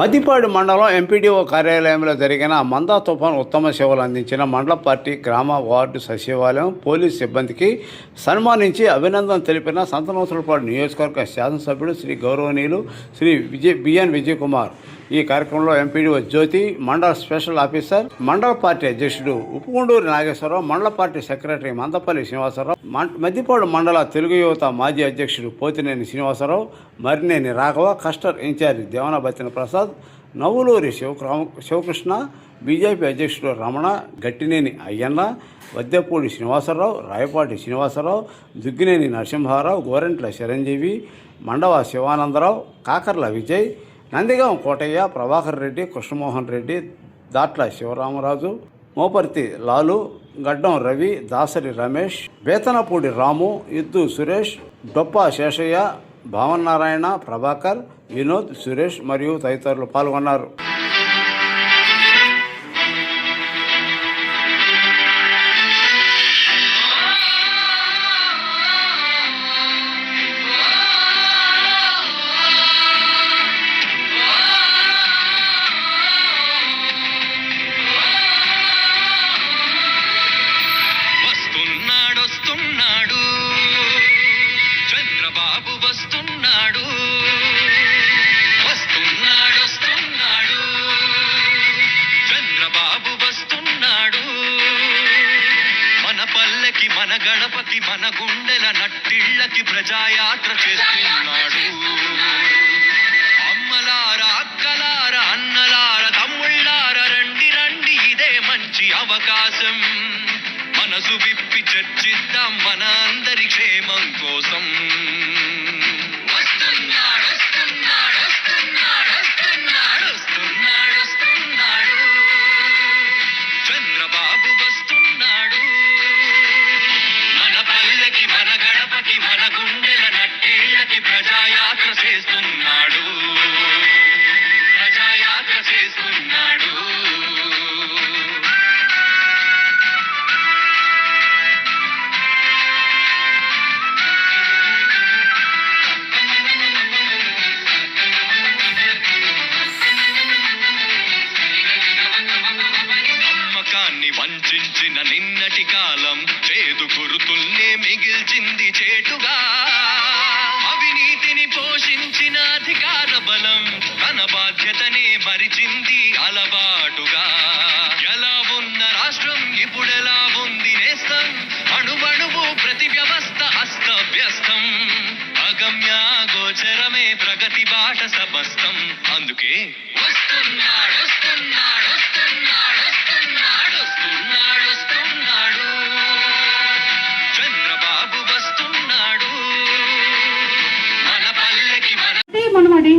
మద్దిపాడు మండలం ఎంపీడీఓ కార్యాలయంలో జరిగిన మందా తుఫాన్ ఉత్తమ సేవలు అందించిన మండల పార్టీ గ్రామ వార్డు సచివాలయం పోలీస్ సిబ్బందికి సన్మానించి అభినందన తెలిపిన సంతనోత్సలపాడు నియోజకవర్గ శాసనసభ్యుడు శ్రీ గౌరవనీయులు శ్రీ విజయ్ బిఎన్ విజయ్ కుమార్. ఈ కార్యక్రమంలో ఎంపీడీఓ జ్యోతి మండల స్పెషల్ ఆఫీసర్ మండల పార్టీ అధ్యక్షుడు ఉప్పుకొండూరి నాగేశ్వరరావు మండల పార్టీ సెక్రటరీ మందపల్లి శ్రీనివాసరావు మం- మద్దిపాడు మండల తెలుగు యువత మాజీ అధ్యక్షుడు Pothineni Srinivasarao Marineni Raghava cluster incharge Devanabattina Prasad Navvuluri Sivarama Sivakrishna BJP అధ్యక్షుడు రమణ గట్టినేని అయ్యన్న వద్దెపూడి శ్రీనివాసరావు రాయపాటి శ్రీనివాసరావు దుగ్గినేని నరసింహారావు గోరెంట్ల చిరంజీవి మండవ శివానందరావు కాకర్ల విజయ్ నందిగాం కోటయ్య ప్రభాకర్ రెడ్డి కృష్ణమోహన్ రెడ్డి దాట్ల శివరామరాజు మోపర్తి లాలు గడ్డం రవి దాసరి రమేష్ బేతనపూడి రాము ఇద్దు సురేష్ డొప్ప శేషయ్య భావనారాయణ ప్రభాకర్ వినోద్ సురేష్ మరియు తదితరులు పాల్గొన్నారు. గణపతి మన గుండెల నట్టిళ్ళకి ప్రజాయాత్ర చేస్తున్నాడు. అమ్మలారా అక్కలార అన్నలార తమ్ముళ్ళార రండి రండి ఇదే మంచి అవకాశం. మనసు విప్పి చర్చిద్దాం మన అందరి క్షేమం కోసం. మిగిల్చింది అవినీతిని పోషించిన అధికార బలం తన బాధ్యతనే మరిచింది అలవాటుగా. ఎలా ఉన్న రాష్ట్రం ఇప్పుడెలా ఉంది నేస్తం? అణువణువు ప్రతి వ్యవస్థ అస్తవ్యస్తం. అగమ్య గోచరమే ప్రగతి బాట సమస్తం. అందుకే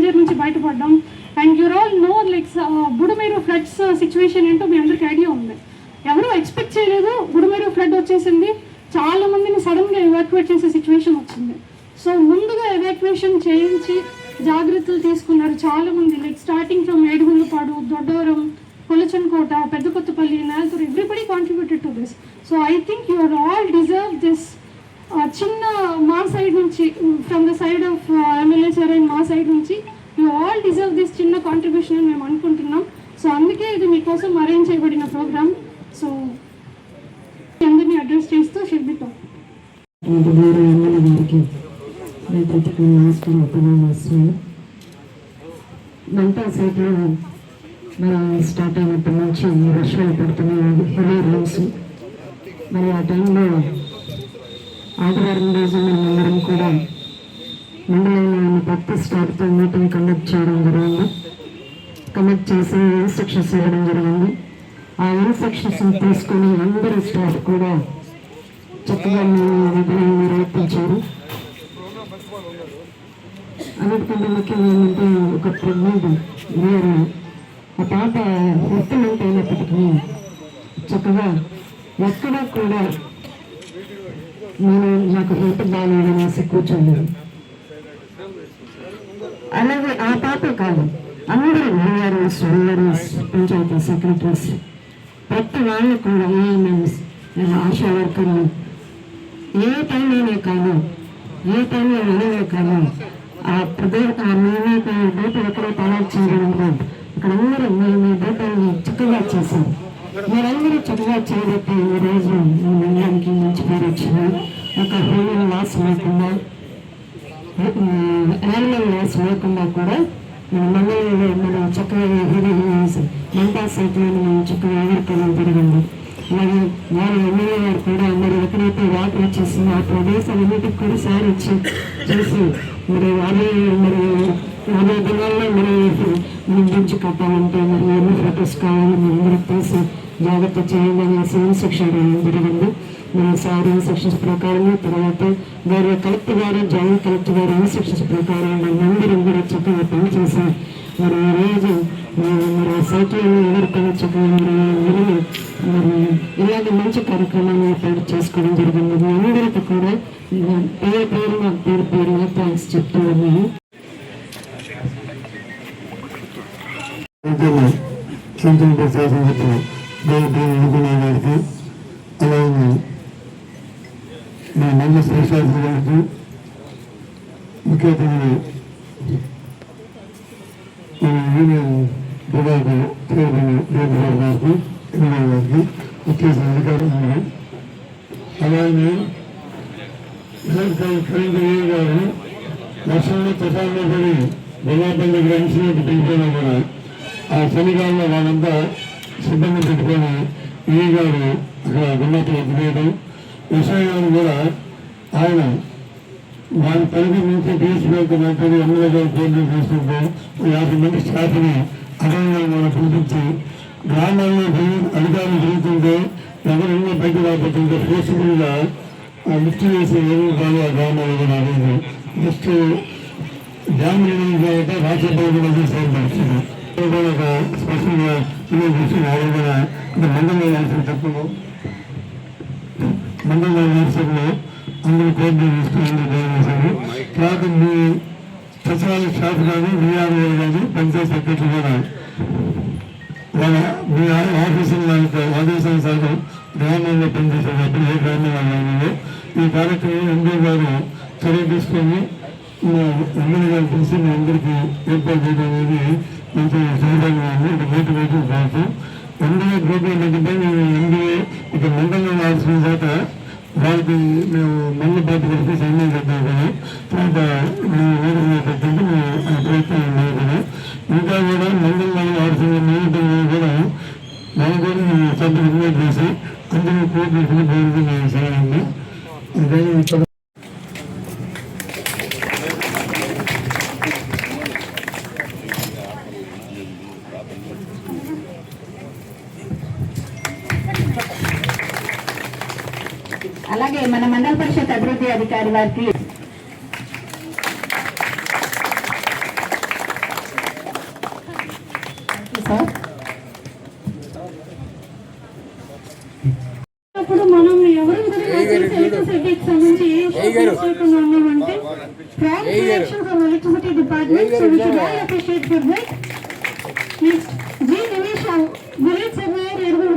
డేంజర్ నుంచి బయటపడ్డాం. And you're all know like Budameru floods situation ఏంటో మీ అందరికి ఐడియా ఉంది. ఎవరు ఎక్స్పెక్ట్ చేయలేదు బుడమేరు ఫ్లడ్ వచ్చేసింది. చాలా మందిని సడన్గా ఎవాక్యువేట్ చేసే సిచ్యువేషన్ వచ్చింది. సో ముందుగా ఎవాక్యువేషన్ చేయించి జాగ్రత్తలు తీసుకున్నారు చాలా మంది. Like starting from Edugulapadu Doddavaram Kolachankota Pedda Kothapalli Nelaturu everybody contributed to this so I think you are all deserve this చిన్న మా సైడ్ నుంచి from the side of MLA sir and మా సైడ్ నుంచి యూ ఆల్ డిజర్వ్ దిస్ చిన్న contribution అని మేము అనుకుంటున్నాం. So అందుకే ఇది మీకోసం అరేంజ్ చేయబడిన ప్రోగ్రామ్ సో అందరినీ అడ్రస్ చేస్తూ శిల్పితో అటువంటి గౌరవ ఎమ్మెల్యే గారికి నేను ప్రత్యేక నమస్కారం తెలియజేస్తున్నాను మంటా సైట్లో మరి స్టార్ట్ అయినప్పటి నుంచి వర్షాలు పడుతున్నాయి హెవీ రైన్స్ మరి ఆ టైంలో ఆదివారం రోజు మనమందరం కూడా మండలంలో ఉన్న ప్రతి స్టాఫ్తో మీటింగ్ కండక్ట్ చేయడం జరిగింది. కండక్ట్ చేసి ఇన్స్ట్రక్షన్స్ ఇవ్వడం జరిగింది. ఆ ఇన్స్ట్రక్షన్స్ తీసుకొని అందరూ స్టాఫ్ కూడా చక్కగా విధులను నిర్వర్తించారు. అన్నిటికంటే ముఖ్యం ఏంటంటే ఒక ప్రెగ్నెంట్ ఇయర్ ఆ పాప ఎత్తనంత అయినప్పటికీ చక్కగా ఎక్కడా కూడా నేను నాకు హెల్త్ బాగాలేదనేసి కూర్చోలేదు అలాగే ఆ పాప కాదు అందరూ విఆర్ఎస్ విఆర్ఎస్ పంచాయతీ సెక్రటరీస్ ప్రతి వాళ్ళు కూడా ఏఎంఎంస్ ఆశా వర్కర్లు. ఏ టైంలోనే కానీ ఏ టైంలో అయినా కానీ ఆ ప్రదేశ మేమే మేము డేటా ఎక్కడైతే అలాట్ చేయడంలో అక్కడ అందరూ మీ మీ డేటాని చక్కగా చేశాం మీరందరూ చక్కగా చేయబట్టి ఈరోజు ఈ మండలానికి మంచి పేరు వచ్చిన ఒక హ్యూమన్ లాస్ లేకుండా యానిమల్ లాస్ లేకుండా కూడా మన మండలంలో మనం చక్కగా హెవీ మంటా సైక్లోన్ మనం చక్కగా ఎదుర్కోవడం జరిగింది. అలాగే వారి ఎమ్మెల్యే గారు కూడా మరి ఎక్కడైతే వాటర్ వచ్చేసింది ఆ ప్రదేశాలన్నిటికి కూడా సార్ వచ్చి చూసి మరి వారి మరి యాభై దినాల్లో మరి మీ బ్రిడ్జ్ కట్టాలంటే మరి ఎన్ని ఫొటోస్ కావాలి మీ అందరికి తెలిసి జాగ్రత్త చేయండి అనేసి ఇన్స్ట్రక్షన్ ఇవ్వడం జరిగింది. మరి సార్ ఇన్స్ట్రక్షన్స్ ప్రకారం తర్వాత వేరే కలెక్టర్ గారు జాయింట్ కలెక్టర్ గారు ఇన్స్ట్రక్షన్స్ ప్రకారం మనందరం కూడా చక్కగా పనిచేసి మరి ఈ రోజు మరి ఆ సైకిల్ ఎవరికైనా చక్కగా మరి వెళ్ళి మరి ఇలాంటి మంచి కార్యక్రమాన్ని ఏర్పాటు చేసుకోవడం జరిగింది. మీ అందరికీ కూడా పేరు పేరున పేరు పేరున థ్యాంక్స్ చెప్తూ ఉన్నాను. సెంట్రల్ శాసనసభ్యులు దేవదేవి అనుకునే గారికి అలాగే మా మల్ల శ్రీశాస్త్రి గారికి ముఖ్య అతిథులు మన యూనియన్ విభాగ చైర్మన్ దేవరావు గారికి ఎమ్మెల్యే గారికి ముఖ్య అధికారులు అలాగే కరీంద్రయ్య గారు వర్షంలో తుఫాన్లో పడి బొల్లాపల్లి గ్రహించినట్టు దిగిపోయినా కూడా ఆ చలికాలంలో వాళ్ళంతా సిబ్బంది పెట్టుకొని ఈ గారు అక్కడ గుండెతో తినేయడం విషయ గారు కూడా ఆయన వారి పరిధి నుంచి డిఎస్పీతో మాట్లాడి ఎమ్మెల్యే గారు ఫోన్లు తీసుకుంటూ యాభై మంది స్టాఫ్ని అదనంగా మనం పిలిపించి గ్రామాల్లో పోయి అధికారులు తిరుగుతుంటే ఎవరు ఎన్నో బయట రాబోతుంటే ఫోర్స్ఫుల్గా లిఫ్ట్ చేసి ఏమో కాదు ఆ గ్రామాల్లో కూడా అనేది జస్ట్ డ్యామ్ నిర్ణయం కాబట్టి రాజ్యసభ కూడా చేసేది పరిస్థితి కూడా ఒక స్పష్టంగా ఇల్లు చూసి వాళ్ళు కూడా అంటే మండలంలో వేసిన తప్పులు మండలంలో వేసిన అందరూ కోర్టు తీసుకుని అందరూ చేశారు తర్వాత మీ సచివాలయ స్టాఫ్ కాదు విఆర్ఓ కాదు పంచాయత్ సెక్రటరీ కూడా వాళ్ళ మీ ఆఫీసుల ఆదేశానుసారం గ్రామంలో పనిచేసేటప్పుడు ఏ గ్రామంలో ఈ కార్యక్రమం ఎందో గారు చర్య తీసుకొని ఎమ్మెల్యే గారు పిలిచి మీ అందరికీ ఏర్పాటు చేయడం అనేది మంచి సౌకర్యంగా ఉంది గేట్ మోటివేటివ్ కాదు ఎన్డీఏ గ్రూప్ ఏంటంటే మేము ఎన్డీఏ ఇక మండలంలో ఆల్సిన దాక వాళ్ళకి మేము మండల పార్టీ కలిపి సైన్యం చేద్దాం కదా తర్వాత మేము వేదిక మేము ప్రయత్నం ఉన్నాయి కదా ఇంకా కూడా మండలంలో ఆల్సిన నియోజకవర్గం కూడా మనం కూడా మేము సభ్యులు ఇన్వైట్ చేసి అందరూ కోర్టు తీసుకుని బయలుదేరి 19. అప్పుడు మనం ఎవరు సర్టిఫికేట్ సంబంధించి ఏ ఇష్యూస్ ఉన్నామంటే prime election for electricity department so which I appreciate for that next G Nivesh గురేట్ surveyor ఎరుగుడు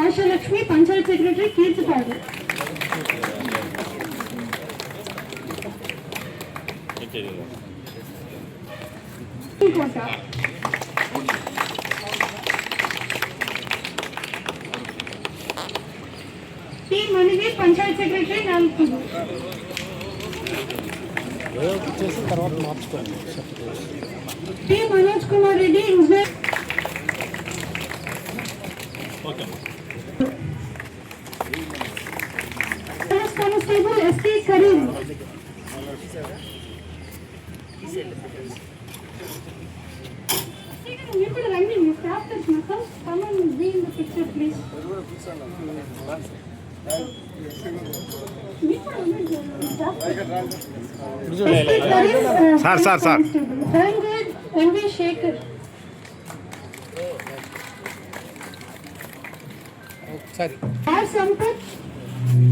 ఆశాలక్ష్మి పంచాయత్ సెక్రటరీ కీర్తిపాడు కోట టి మణివీర్ పంచాయత్ సెక్రటరీ నాలుగు T Manoj Kumar Reddy engineer sir sir, sir. MV Shekar R Sampath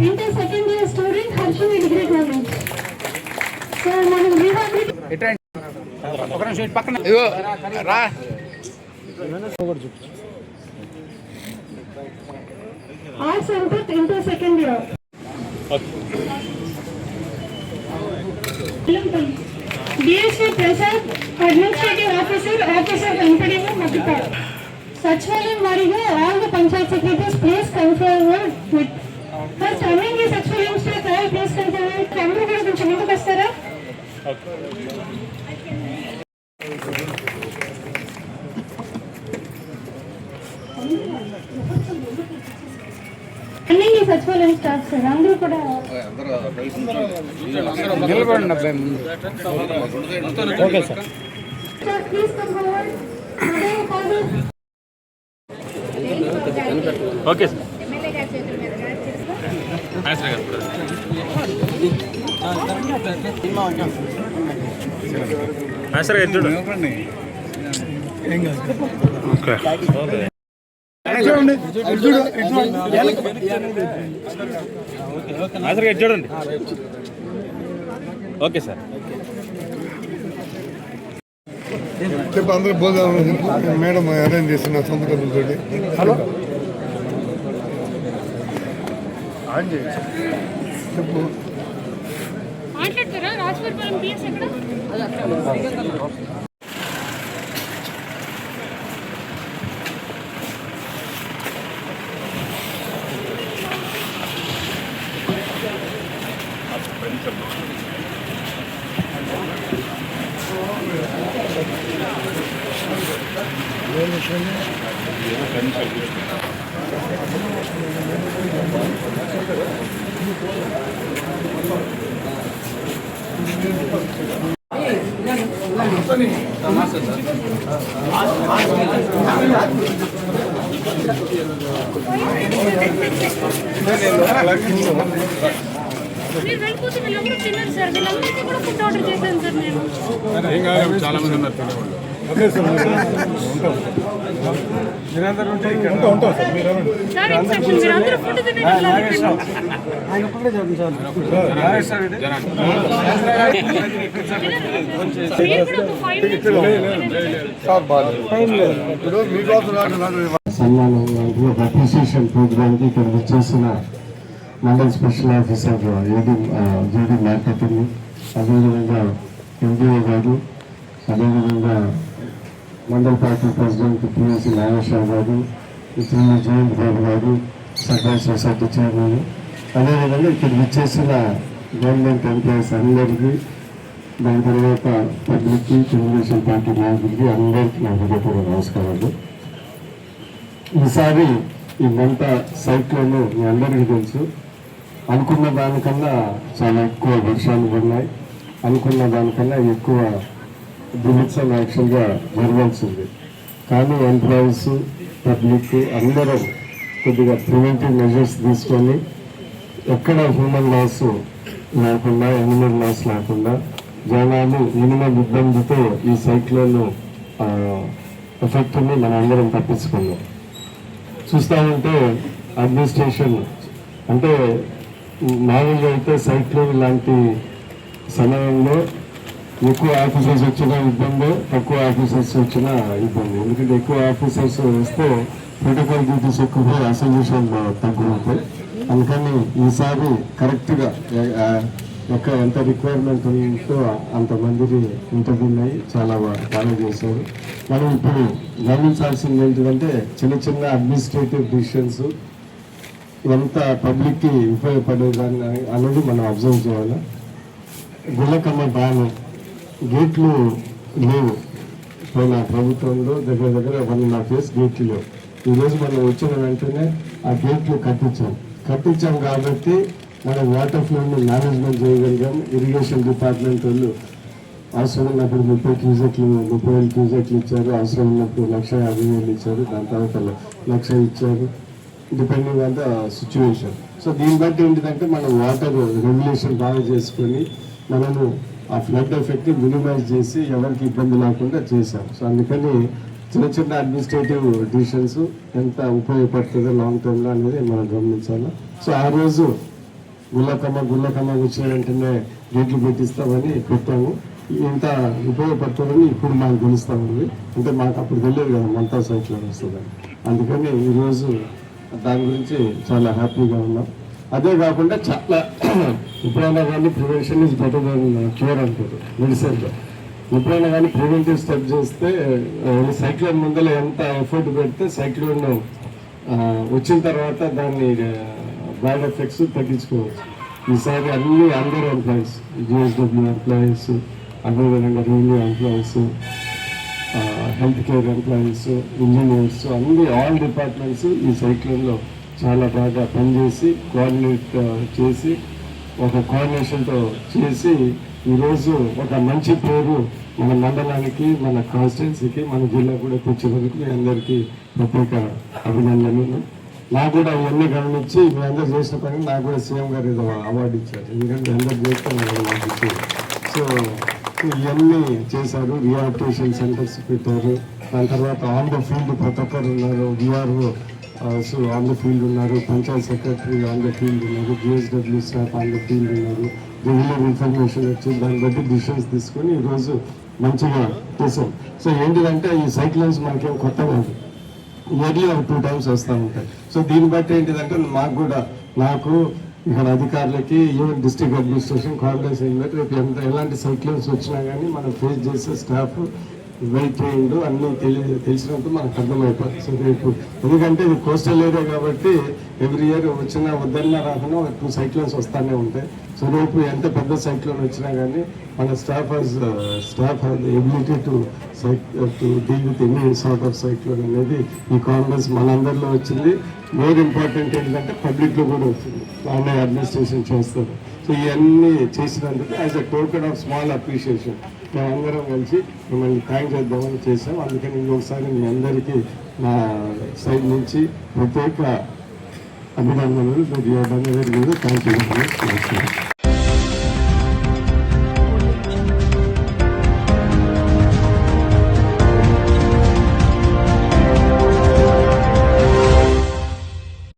inter second year student Harshini degree college so మనం rehabilitate ఇదిగో రా R Sampath inter second year DSP Prasad administrative officer officer MPDO Madhyapadu సచివాలయం వారిగా all the panchayat secretaries please confirm with first among ఈ సచివాలయం staff all please confirm with అందరూ కూడా కొంచెం ముందుకు వస్తారా అన్ని ఈ సచివాలయం స్టాఫ్ సార్ అందరూ కూడా నిలబడండి అబ్బాయి ముందు okay sir Sir, please come forward. Madam, Father. Okay sir చూడు. చూడండి ఓకే సార్. చెప్పు అందరూ భోజనం మేడం అరేంజ్ చేసిన సంతకంతో హలో? చెప్పు. రాజపూర్పురం పిఎస్ ఎక్కడ మీరు వెళ్ళిపోతే వీళ్ళందరూ తిన్నారు సార్. వీళ్ళందరికీ కూడా ఫుడ్ ఆర్డర్ చేశాను సార్ నేను. చాలా మంది ఉన్నారు సన్మానం అప్రిసియేషన్ ప్రోగ్రామ్కి ఇక్కడ వచ్చేసిన mandal special officer AD JD marketing అదేవిధంగా ఎంపీఓ గారు అదేవిధంగా mandal party president PSC Nageswara గారు ఇతరులు జయంత్ బాబు గారు సర్దార్ సొసైటీ చైర్మన్ అదేవిధంగా ఇక్కడ విచ్చేసిన గవర్నమెంట్ ఎంప్లాయీస్ అందరికీ దాని తర్వాత పబ్లిక్కి తెలుగుదేశం పార్టీ నాయకులకి అందరికీ నా హృదయపూర్వ నమస్కారాలు. ఈసారి ఈ మంట సైక్లోన్ మీ అందరికీ తెలుసు. అనుకున్న దానికన్నా చాలా ఎక్కువ వర్షాలు పడినాయి. అనుకున్న దానికన్నా ఎక్కువ దినోత్సవం యాక్చువల్గా జరగాల్సింది కానీ ఎంప్లాయీస్ పబ్లిక్ అందరం కొద్దిగా ప్రివెంటివ్ మెజర్స్ తీసుకొని ఎక్కడ హ్యూమన్ లాస్ లేకుండా ఎనిమల్ లాస్ లేకుండా జనాలు మినిమం ఇబ్బందితో ఈ సైక్లోన్ ఎఫెక్ట్ని మనం అందరం తప్పించుకున్నాం. చూస్తా ఉంటే అడ్మినిస్ట్రేషన్ అంటే మామూలుగా అయితే సైక్లోన్ లాంటి సమయంలో ఎక్కువ ఆఫీసర్స్ వచ్చినా ఇబ్బంది తక్కువ ఆఫీసర్స్ వచ్చినా ఇబ్బంది. ఎందుకంటే ఎక్కువ ఆఫీసర్స్ వస్తే ప్రోటోకాల్ డ్యూటీస్ ఎక్కువ అసోసియేషన్ తగ్గుతాయి. అందుకని ఈసారి కరెక్ట్గా ఎక్కడ ఎంత రిక్వైర్మెంట్ ఉందో అంతమందిని ఇంటర్వ్యూన్నాయి చాలా బాగా చేశారు. మనం ఇప్పుడు గమనించాల్సింది ఏంటంటే చిన్న చిన్న అడ్మినిస్ట్రేటివ్ డిసిషన్స్ ఎంత పబ్లిక్కి ఉపయోగపడేదాన్ని అనేది మనం అబ్జర్వ్ చేయాలి. గుళ్ళకమ్మ డ్యామ్ గేట్లు లేవు. మన ప్రభుత్వంలో దగ్గర దగ్గర వన్ అండ్ హాఫ్ ఇయర్స్ గేట్లు లేవు. ఈరోజు మనం వచ్చిన వెంటనే ఆ గేట్లు కట్టించాం. కట్టించాం కాబట్టి మనం వాటర్ ఫ్లోని మేనేజ్మెంట్ చేయగలిగాం. ఇరిగేషన్ డిపార్ట్మెంట్ వాళ్ళు అవసరం ఉన్నప్పుడు ముప్పై క్యూజెక్లు ముప్పై వేలు క్యూజెక్లు ఇచ్చారు. అవసరం ఉన్నప్పుడు లక్ష యాభై వేలు ఇచ్చారు. దాని తర్వాత లక్ష ఇచ్చారు. Depending on the situation so దీన్ని బట్టి ఏంటిదంటే మనం వాటర్ రెగ్యులేషన్ బాగా చేసుకొని మనము ఆ ఫ్లడ్ ఎఫెక్ట్ మినిమైజ్ చేసి ఎవరికి ఇబ్బంది లేకుండా చేశాం. సో అందుకని చిన్న చిన్న అడ్మినిస్ట్రేటివ్ డిసిషన్స్ ఎంత ఉపయోగపడుతుందో లాంగ్ టర్మ్లో అనేది మనం గమనించాలి. సో ఆ రోజు గుల్లకమ్మ గుల్లకమ్మ వచ్చిన వెంటనే గేట్లు పెట్టిస్తామని పెట్టాము. ఇంత ఉపయోగపడుతుందని ఇప్పుడు మాకు తెలుస్తా ఉంది. అంటే మాకు అప్పుడు తెలియదు కదా మంతా సైట్లో వస్తుందని. అందుకని ఈరోజు దాని గురించి చాలా హ్యాపీగా ఉన్నాం. అదే కాకుండా చాలా ఎప్పుడైనా కానీ prevention is better than cure అంటారు మెడిసిన్లో ఎప్పుడైనా కానీ ప్రివెంటివ్ స్టెప్ చేస్తే సైక్లోన్ ముందర ఎంత ఎఫర్ట్ పెడితే సైక్లోన్ వచ్చిన తర్వాత దాన్ని బ్యాడ్ ఎఫెక్ట్స్ తగ్గించుకోవచ్చు. ఈసారి అన్ని అందరూ ఎంప్లాయీస్ జిఎస్డబ్ల్యూ ఎంప్లాయీస్ అదేవిధంగా revenue employees health care employees engineers అన్ని ఆల్ డిపార్ట్మెంట్స్ ఈ సైక్లోన్లో చాలా బాగా పనిచేసి కోఆర్డినేట్ చేసి ఒక కోఆర్డినేషన్తో చేసి ఈరోజు ఒక మంచి పేరు మన మండలానికి మన కాన్స్టిట్యున్సీకి మన జిల్లా కూడా తెచ్చినందుకు మీ అందరికీ ప్రత్యేక అభినందనలు. నాకు కూడా ఇవన్నీ గమనించి మీ అందరు చేసిన పని నాకు కూడా సీఎం గారు ఏదో అవార్డు ఇచ్చారు. ఎందుకంటే అందరు చేస్తే నాకు ఇచ్చారు. సో ఇవన్నీ చేశారు. రిహాబిటేషన్ సెంటర్స్ పెట్టారు. దాని తర్వాత ఆన్ ద ఫీల్డ్ ప్రతి ఒక్కరు ఉన్నారు. డిఆర్ఓ ఆన్ ద ఫీల్డ్ ఉన్నారు panchayat secretary on the field ఉన్నారు GSW staff on the field ఉన్నారు. రెగ్యులర్ ఇన్ఫర్మేషన్ వచ్చి దాన్ని బట్టి డిసిషన్స్ తీసుకొని ఈరోజు మంచిగా చేశాం. సో ఏంటిదంటే ఈ సైక్లోన్స్ మనకేం కొత్త కాదు. ఇయర్లీ ఒక టూ టైమ్స్ వస్తూ ఉంటాయి. సో దీన్ని బట్టి ఏంటిదంటే మాకు కూడా నాకు ఇక్కడ అధికారులకి ఈవెన్ డిస్ట్రిక్ట్ అడ్మినిస్ట్రేషన్ కాంగ్రెస్ ఏంటంటే రేపు ఎంత ఎలాంటి సైక్లోన్స్ వచ్చినా కానీ మనం ఫేస్ చేసే స్టాఫ్ వెల్ ట్రైన్డ్ అన్నీ తెలి తెలిసినప్పుడు మనకు అర్థమైపోతుంది. సో రేపు ఎందుకంటే ఇది కోస్టల్ ఏరియా కాబట్టి ఎవ్రీ ఇయర్ వచ్చిన వద్దన్నా రాకుండా టూ సైక్లోన్స్ వస్తూనే ఉంటాయి. సో రేపు ఎంత పెద్ద సైక్లోన్ వచ్చినా కానీ మన staff has staff have ability to to deal with any sort of cyclone అనేది ఈ కాంగ్రెస్ మనందరిలో వచ్చింది. మోర్ ఇంపార్టెంట్ ఏంటంటే పబ్లిక్లో కూడా వచ్చింది. దాన్ని అడ్మినిస్ట్రేషన్ చేస్తారు. సో ఇవన్నీ చేసినందుకు as a token of small appreciation మేమందరం కలిసి మిమ్మల్ని థ్యాంక్ చేద్దామని చేసాం అందుకని ఇంకొకసారి మీ అందరికీ నా సైడ్ నుంచి ప్రత్యేక అభినందనలు. మీరు థ్యాంక్ యూ